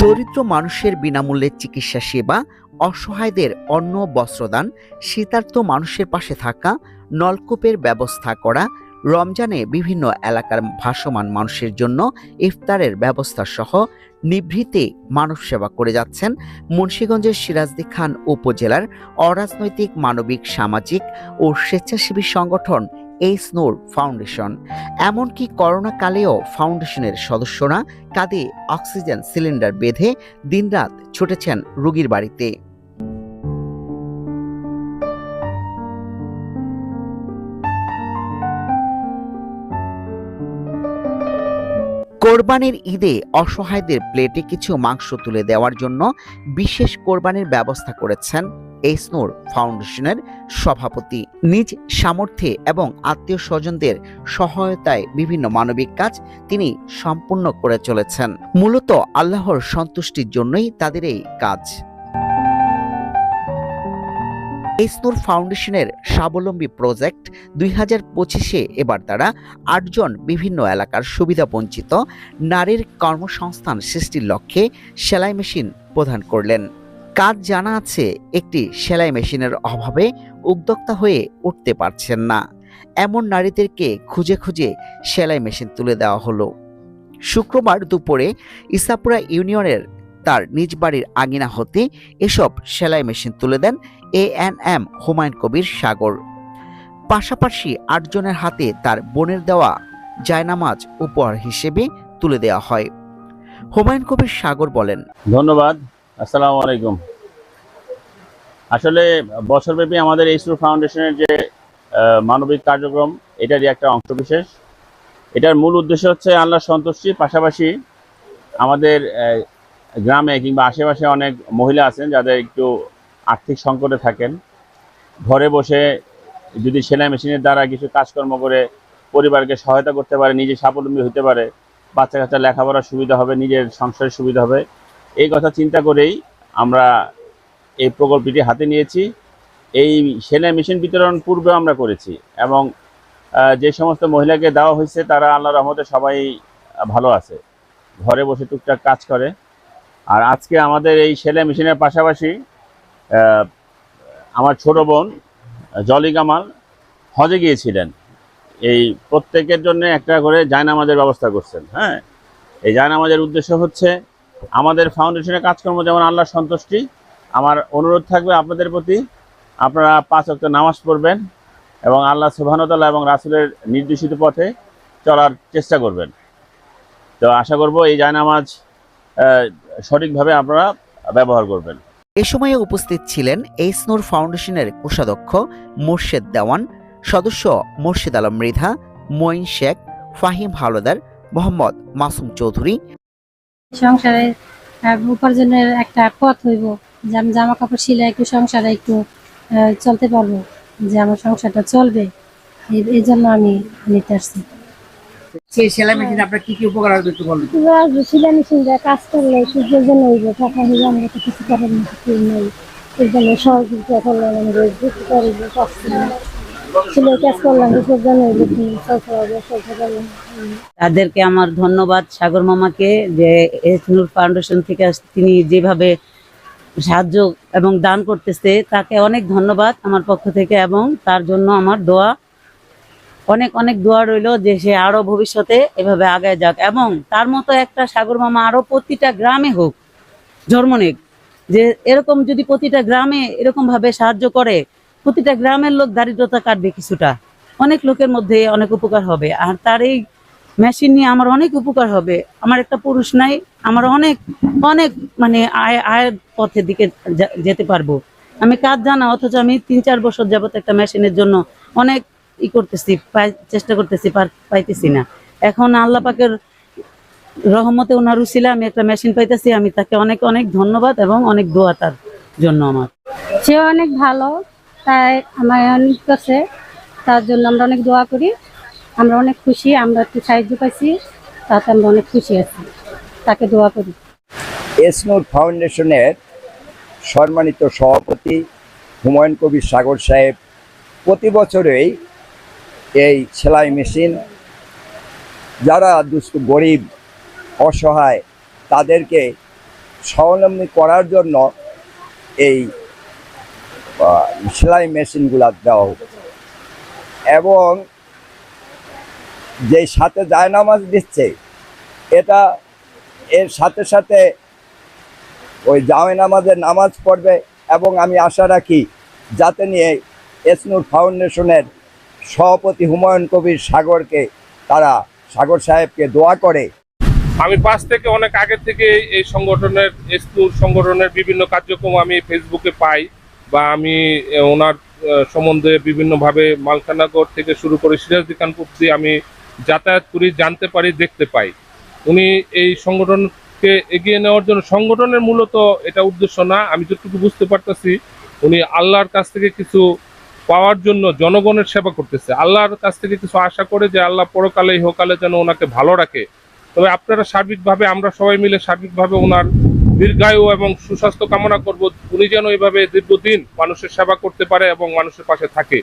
দরিদ্র মানুষের বিনামূল্যে চিকিৎসা সেবা, অসহায়দের অন্ন, বস্ত্রদান শীতার্ত মানুষের পাশে থাকা, নলকূপের ব্যবস্থা করা, রমজানে বিভিন্ন এলাকার ভাসমান মানুষের জন্য ইফতারের ব্যবস্থা সহ নিভৃতে মানব সেবা করে যাচ্ছেন মুন্সীগঞ্জের সিরাজদি খান উপজেলার অরাজনৈতিক, মানবিক, সামাজিক ও স্বেচ্ছাসেবী সংগঠন এই স্নোর ফাউন্ডেশন, এমনকি করোনাকালেও ফাউন্ডেশনের সদস্যরা কাঁধে অক্সিজেন সিলিন্ডার বেঁধে দিনরাত ছুটেছেন রোগীর বাড়িতে। কোরবানির ঈদে অসহায়দের প্লেটে কিছু মাংস তুলে দেওয়ার জন্য বিশেষ কোরবানির ব্যবস্থা করেছেন এই স্নোর ফাউন্ডেশনের সভাপতি। নিজ সামর্থ্যে এবং আত্মীয় স্বজনদের সহায়তায় বিভিন্ন মানবিক কাজ তিনি সম্পূর্ণ করে চলেছেন। মূলত আল্লাহর সন্তুষ্টির জন্যই তাদের এই কাজ। এই স্নোর ফাউন্ডেশনের স্বাবলম্বী প্রজেক্ট দুই হাজার পঁচিশে এবার তারা আটজন বিভিন্ন এলাকার সুবিধা বঞ্চিত নারীর কর্মসংস্থান সৃষ্টির লক্ষ্যে সেলাই মেশিন প্রদান করলেন। কাজ জানা আছে, একটি সেলাই মেশিনের অভাবে উদ্যোক্তা হয়ে উঠতে পারছেন না। এমন নারীদেরকে খুঁজে খুঁজে সেলাই মেশিন তুলে দেওয়া হলো। শুক্রবার দুপুরে ইসাপুরা ইউনিয়নের তার নিজ বাড়ির আঙিনা হতে এসব সেলাই মেশিন তুলে দেন A N M Humayun Kabir Sagar. পাশাপাশি আটজনের হাতে তার বোনের দেওয়া জায়নামাজ উপহার হিসেবে তুলে দেওয়া হয়। হুমায়ুন কবির সাগর বলেন, ধন্যবাদ। আসসালামু আলাইকুম। আসলে বছরব্যাপী আমাদের স্কুল ফাউন্ডেশনের যে মানবিক কার্যক্রম, এটারই একটা অংশবিশেষ। এটার মূল উদ্দেশ্য হচ্ছে আল্লাহ সন্তুষ্টি পাশাপাশি আমাদের গ্রামে কিংবা আশেপাশে অনেক মহিলা আছেন যাদের একটু আর্থিক সংকটে থাকেন। ঘরে বসে যদি সেলাই মেশিনের দ্বারা কিছু কাজকর্ম করে পরিবারকে সহায়তা করতে পারে, নিজে স্বাবলম্বী হতে পারে বাচ্চা কাচ্চা লেখাপড়ার সুবিধা হবে, নিজের সংসারের সুবিধা হবে এই কথা চিন্তা করেই আমরা এই প্রকল্পটি হাতে নিয়েছি। এই সেলাই মেশিন বিতরণ পূর্বে আমরা করেছি এবং যে সমস্ত মহিলাকে দেওয়া হয়েছে তারা আল্লাহ রহমতে সবাই ভালো আছে। ঘরে বসে টুকটাক কাজ করে। আর আজকে আমাদের এই সেলাই মেশিনের পাশাপাশি আমার ছোট বোন জলি কামাল হজে গিয়েছিলেন। এই প্রত্যেকের জন্য একটা করে জায়নামাজের ব্যবস্থা করছেন হ্যাঁ? এই জায়নামাজের উদ্দেশ্য হচ্ছে আমাদের ফাউন্ডেশনের কাজকর্ম যেমন আল্লাহর সন্তুষ্টি, আমার অনুরোধ থাকবে আপনাদের প্রতি। আপনারা পাঁচ ওয়াক্ত নামাজ পড়বেন এবং আল্লাহ সুবহানতাল্লাহ এবং রাসুলের নির্দেশিত পথে চলার চেষ্টা করবেন। তো আশা করব এই জায়নামাজ সঠিকভাবে আপনারা ব্যবহার করবেন। এ সময়ে উপস্থিত ছিলেন এই স্নোর ফাউন্ডেশনের কোষাধ্যক্ষ মোর্শেদ দেওয়ান, সদস্য মোর্শেদ আলম মৃধা, মঈন শেখ, ফাহিম হাওলাদার মোহাম্মদ মাসুম চৌধুরী সংসারে আহ, উপার্জনের একটা পথ হইব যে আমি জামা কাপড় সিলাই একটু সংসারে একটু আহ, চলতে পারব যে আমার সংসারটা চলবে। এই- জন্য আমি নিতে আসছি। সেই সেলাই মেশিন আপনার কি কি উপকার হবে একটু বলুন? সিলাই মেশিন দিয়ে কাজ করলে সূর্যের জন্য হইব টাকা হইলে আমরা তো কিছু করার নেই। এই জন্য সহযোগিতা আমরা তাদেরকে আমার ধন্যবাদ সাগর মামাকে যে এস ফাউন্ডেশন থেকে তিনি যেভাবে সাহায্য এবং দান করতেছে, তাকে অনেক ধন্যবাদ আমার পক্ষ থেকে এবং তার জন্য আমার দোয়া। অনেক অনেক দোয়া রইল যে সে আরও ভবিষ্যতে এভাবে আগায় যাক এবং তার মতো একটা সাগর মামা আরও প্রতিটা গ্রামে হোক জন্মনেক যে এরকম যদি প্রতিটা গ্রামে এরকম ভাবে সাহায্য করে প্রতিটা গ্রামের লোক দারিদ্রতা কাটবে কিছুটা। অনেক লোকের মধ্যে অনেক উপকার হবে। আর তার এই মেশিন নিয়ে আমার অনেক উপকার হবে। আমার একটা পুরুষ নাই, আমার অনেক অনেক মানে আয়, আয়ের পথের দিকে যেতে পারব। আমি কাজ জানা, অথচ আমি তিন, চার বছর যাবত একটা মেশিনের জন্য অনেক ই করতেছি চেষ্টা করতেছি পাইতেছি না। এখন আল্লাহ পাকের রহমতে ওনার উসিলে আমি একটা মেশিন পাইতেছি। আমি তাকে অনেক অনেক ধন্যবাদ এবং অনেক দোয়া তার জন্য আমার। সে অনেক ভালো। তাই আমার অনেক কাছে, তার জন্য আমরা অনেক দোয়া করি। আমরা অনেক খুশি, আমরা একটু সাহায্য পাইছি, তাতে আমরা অনেক খুশি আছি। তাকে দোয়া করি। এসনুর ফাউন্ডেশনের সম্মানিত সভাপতি হুমায়ুন কবির সাগর সাহেব প্রতি বছরেই এই সেলাই মেশিন, যারা দুস্থ গরিব, অসহায়, তাদেরকে স্বাবলম্বী করার জন্য এই সেলাই মেশিনগুলা দেওয়া হচ্ছে এবং যেই সাথে জায়নামাজ দিচ্ছে, এটা এর সাথে সাথে ওই জামে নামাজের নামাজ পড়বে এবং আমি আশা রাখি যাতে নিয়ে এসনুর ফাউন্ডেশনের সভাপতি হুমায়ুন কবির সাগরকে তারা, সাগর সাহেবকে দোয়া করে। আমি পাঁচ থেকে অনেক আগে থেকে এই সংগঠনের স্কুল সংগঠনের বিভিন্ন কার্যক্রম আমি ফেসবুকে পাই। বা আমি ওনার সম্বন্ধে বিভিন্নভাবে মালখানাগর থেকে শুরু করে সিরাজদি খানপুর অব্দি আমি যাতায়াত করি, জানতে পারি, দেখতে পাই। উনি এই সংগঠনকে এগিয়ে নেওয়ার জন্য, সংগঠনের মূলত এটা উদ্দেশ্য না, আমি যতটুকু বুঝতে পারতেছি, উনি আল্লাহর কাছ থেকে কিছু পাওয়ার জন্য জনগণের সেবা করতেছে। আল্লাহর কাছ থেকে কিছু আশা করে যে আল্লাহ পরকালে ইহকালে যেন ওনাকে ভালো রাখে। তবে আপনারা সার্বিকভাবে, আমরা সবাই মিলে সার্বিকভাবে ওনার দীর্ঘায়ু এবং সুস্বাস্থ্য কামনা করব। উনি যেন এভাবে দীর্ঘদিন মানুষের সেবা করতে পারে এবং মানুষের পাশে থাকে।